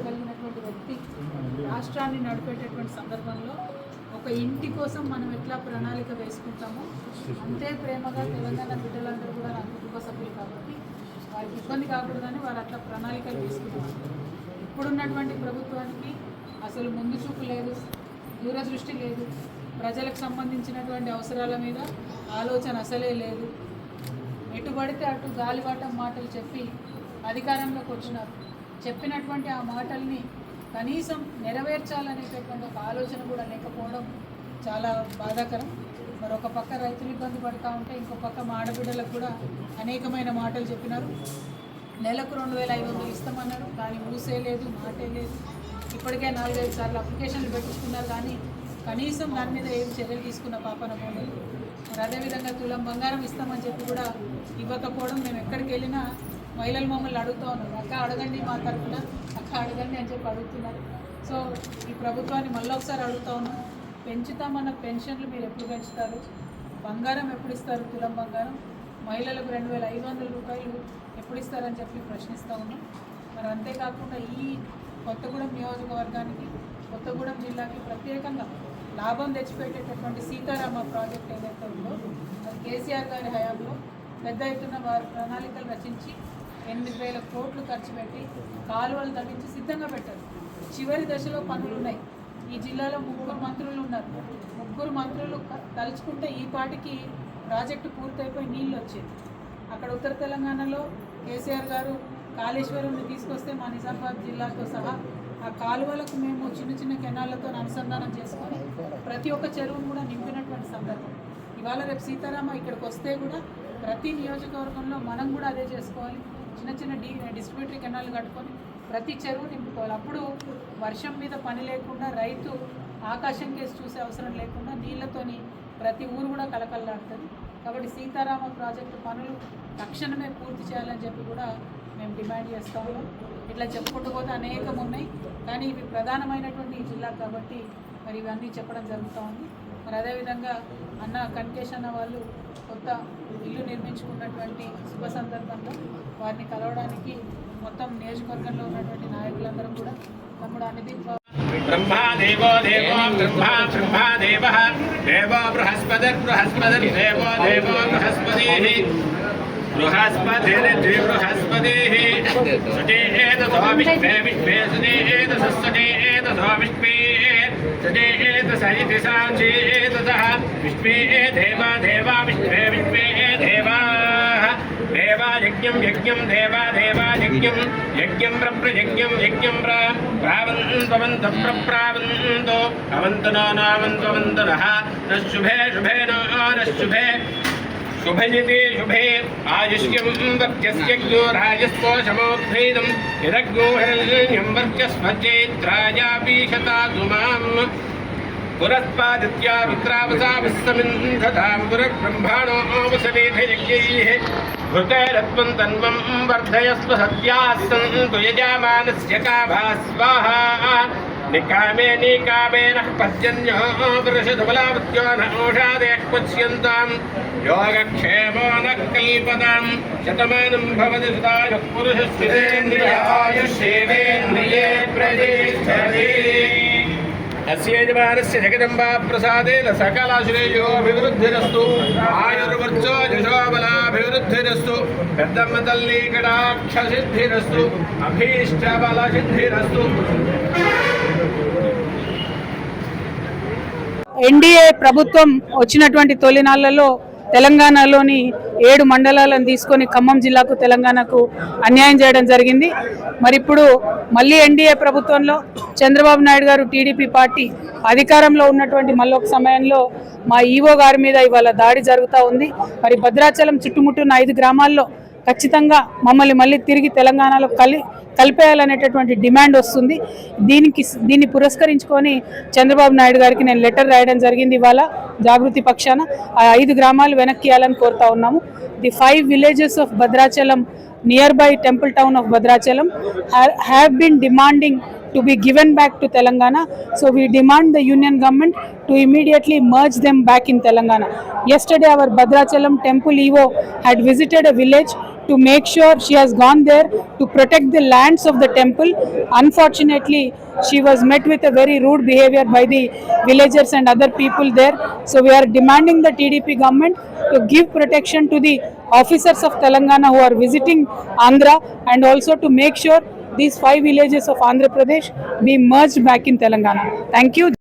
కలిగినటువంటి వ్యక్తి రాష్ట్రాన్ని నడిపేటటువంటి సందర్భంలో ఒక ఇంటి కోసం మనం ఎట్లా ప్రణాళిక వేసుకుంటామో అంతే ప్రేమగా తెలంగాణ బిడ్డలందరూ కూడా నా కుటుంబ సభ్యులు కాబట్టి వారికి ఇబ్బంది కాకూడదని వారు అట్లా ప్రణాళికలు వేసుకుంటారు ఇప్పుడున్నటువంటి ప్రభుత్వానికి అసలు ముందు చూపు లేదు దూరదృష్టి లేదు. ప్రజలకు సంబంధించినటువంటి అవసరాల మీద ఆలోచన అసలే లేదు. ఎటు పడితే అటు గాలివాటం మాటలు చెప్పి అధికారంలోకి వచ్చినారు. చెప్పినటువంటి ఆ మాటల్ని కనీసం నెరవేర్చాలనేటటువంటి ఒక ఆలోచన కూడా లేకపోవడం చాలా బాధాకరం. మరి ఒక పక్క రైతులు ఇబ్బంది పడుతూ ఉంటే ఇంకో పక్క మా ఆడబిడ్డలకు కూడా అనేకమైన మాటలు చెప్పినారు. నెలకు రెండు వేల ఐదు వందలు ఇస్తామన్నారు కానీ ఊసే లేదు మాటే లేదు. ఇప్పటికే నాలుగైదు సార్లు అప్లికేషన్లు పెట్టించుకున్నారు కానీ కనీసం దాని మీద ఏం చర్యలు తీసుకున్న పాపన పోలేదు. మరి అదేవిధంగా తులం బంగారం ఇస్తామని చెప్పి కూడా ఇవ్వకపోవడం మేము ఎక్కడికి వెళ్ళినా మహిళలు మమ్మల్ని అడుగుతూ ఉన్నారు. అక్క అడగండి మా తరఫున అక్క అడగండి అని చెప్పి అడుగుతున్నారు. సో ఈ ప్రభుత్వాన్ని మళ్ళీ ఒకసారి అడుగుతా ఉన్నాం పెంచుతామన్న పెన్షన్లు మీరు ఎప్పుడు పెంచుతారు? బంగారం ఎప్పుడు ఇస్తారు? తులం బంగారం? మహిళలకు రెండు వేల ఐదు వందల రూపాయలు ఎప్పుడు ఇస్తారని చెప్పి ప్రశ్నిస్తూ ఉన్నాం. మరి అంతేకాకుండా ఈ కొత్తగూడెం నియోజకవర్గానికి కొత్తగూడెం జిల్లాకి ప్రత్యేకంగా లాభం తెచ్చిపెట్టేటటువంటి సీతారామ ప్రాజెక్ట్ ఏదైతే ఉందో అది కేసీఆర్ గారి హయాంలో పెద్ద ఎత్తున వారు ప్రణాళికలు రచించి ఎనిమిది వేల కోట్లు ఖర్చు పెట్టి కాలువలు తగ్గించి సిద్ధంగా పెట్టారు. చివరి దశలో పనులు ఉన్నాయి. ఈ జిల్లాలో ముగ్గురు మంత్రులు ఉన్నారు. ముగ్గురు మంత్రులు తలుచుకుంటే ఈ పాటికి ప్రాజెక్టు పూర్తయిపోయి నీళ్ళు వచ్చేది. అక్కడ ఉత్తర తెలంగాణలో కేసీఆర్ గారు కాళేశ్వరంని తీసుకొస్తే మా నిజామాబాద్ జిల్లాతో సహా ఆ కాలువలకు మేము చిన్న చిన్న కెనాళ్ళతో అనుసంధానం చేసుకొని ప్రతి ఒక్క చెరువును కూడా నింపినటువంటి సందర్భం. ఇవాళ రేపు సీతారామ ఇక్కడికి వస్తే కూడా ప్రతి నియోజకవర్గంలో మనం కూడా అదే చేసుకోవాలి. చిన్న చిన్న డి డిస్ట్రిబ్యూటరీ కెనాల్ కట్టుకొని ప్రతి చెరువు నింపుకోవాలి. అప్పుడు వర్షం మీద పని లేకుండా రైతు ఆకాశం కేసు చూసే అవసరం లేకుండా నీళ్ళతోని ప్రతి ఊరు కూడా కలకల్లాడుతుంది కాబట్టి సీతారామ ప్రాజెక్టు పనులు తక్షణమే పూర్తి చేయాలని చెప్పి కూడా మేము డిమాండ్ చేస్తాము. ఇట్లా చెప్పుకుంటూ పోతే అనేకం ఉన్నాయి. కానీ ఇవి ప్రధానమైనటువంటి ఈ జిల్లా కాబట్టి మరి ఇవన్నీ చెప్పడం జరుగుతూ ఉంది. మరి అదేవిధంగా అన్న కన్కేష్ అన్న వాళ్ళు కొత్త ఇల్లు నిర్మించుకున్నటువంటి శుభ సందర్భంలో వారిని కలవడానికి మొత్తం నియోజకవర్గంలో ఉన్నటువంటి నాయకులందరం కూడా తమ్ముడు అనిదీప్ ब्रह्मा देवो देवो ब्रह्मा ब्रह्मा देवः, देवो बृहस्पतिर्बृहस्पतिर्देवो देवो बृहस्पतिः। बृहस्पतिर्द्विबृहस्पतिः सटे एतसो विष्मे विष्मे सटे एतसः सटे देवा देवा विष्मे विष्मे देवायज्ञं यज्ञं, देवा देवायज्ञं यज्ञं प्रप्रयज्ञं यज्ञं, प्र प्रावन्तवन्त प्रप्रावन्तो अवन्तनो नावन्तवन्तनः न शुभे शुभे, न शुभे शुभयति, शुभे। आयुष्यं वर्चस्यज्ञो राजस्पोषमोद्भेदं यदग्नो हिरण्यं वर्चस्वचेत्रायापीशतातु माम् पुरस्पादित्या रुद्रावसा विस्समिन्धतां पुरब्रह्माणो वसवेधयज्ञैः घृतैरत्वं तन्वं वर्धयस्व सत्याः सन्तु यजामानस्य काभा स्वाहा निकामे निकामे नः पर्जन्यो वृषधबलावत्यो न ओषादेः पश्यन्तां योगक्षेमो न कल्पतां शतमानं भवति सुतायुः पुरुषस्थितेन्द्रियायुष्येवेन्द्रिये प्रतिष्ठति अस्य यजमानस्य जगदम्बा प्रसादेन सकलाश्रेयोभिवृद्धिरस्तु आयुर्वर्चो यशोबलाभिवृद्धिरस्तु పెద్దమ్మ తల్లి కటాక్ష సిద్ధిరస్తు అభీష్ట బల సిద్ధిరస్తు ఎన్డీఏ ప్రభుత్వం వచ్చినటువంటి తొలినాళ్లలో తెలంగాణలోని ఏడు మండలాలను తీసుకొని ఖమ్మం జిల్లాకు తెలంగాణకు అన్యాయం చేయడం జరిగింది. మరి ఇప్పుడు మళ్ళీ ఎన్డీఏ ప్రభుత్వంలో చంద్రబాబు నాయుడు గారు టీడీపీ పార్టీ అధికారంలో ఉన్నటువంటి మళ్ళొక సమయంలో మా ఈవో గారి మీద ఇవాళ దాడి జరుగుతూ ఉంది. మరి భద్రాచలం చుట్టుముట్టున్న ఐదు గ్రామాల్లో ఖచ్చితంగా మమ్మల్ని మళ్ళీ తిరిగి తెలంగాణలో కలి కలిపేయాలనేటటువంటి డిమాండ్ వస్తుంది. దీనికి దీన్ని పురస్కరించుకొని చంద్రబాబు నాయుడు గారికి నేను లెటర్ రాయడం జరిగింది ఇవాళ జాగృతి పక్షాన. ఆ ఐదు గ్రామాలు వెనక్కి ఇవ్వాలని కోరుతా ఉన్నాము. The five villages of Bhadrachalam near by temple town of Bhadrachalam have been demanding to be given back to Telangana. So we demand the union government to immediately merge them back in Telangana. Yesterday, our Bhadrachalam temple EVO had visited a village to make sure she has gone there to protect the lands of the temple. Unfortunately, she was met with a very rude behavior by the villagers and other people there. So we are demanding the TDP government to give protection to the officers of Telangana who are visiting Andhra and also to make sure these five villages of Andhra Pradesh be merged back in Telangana. Thank you.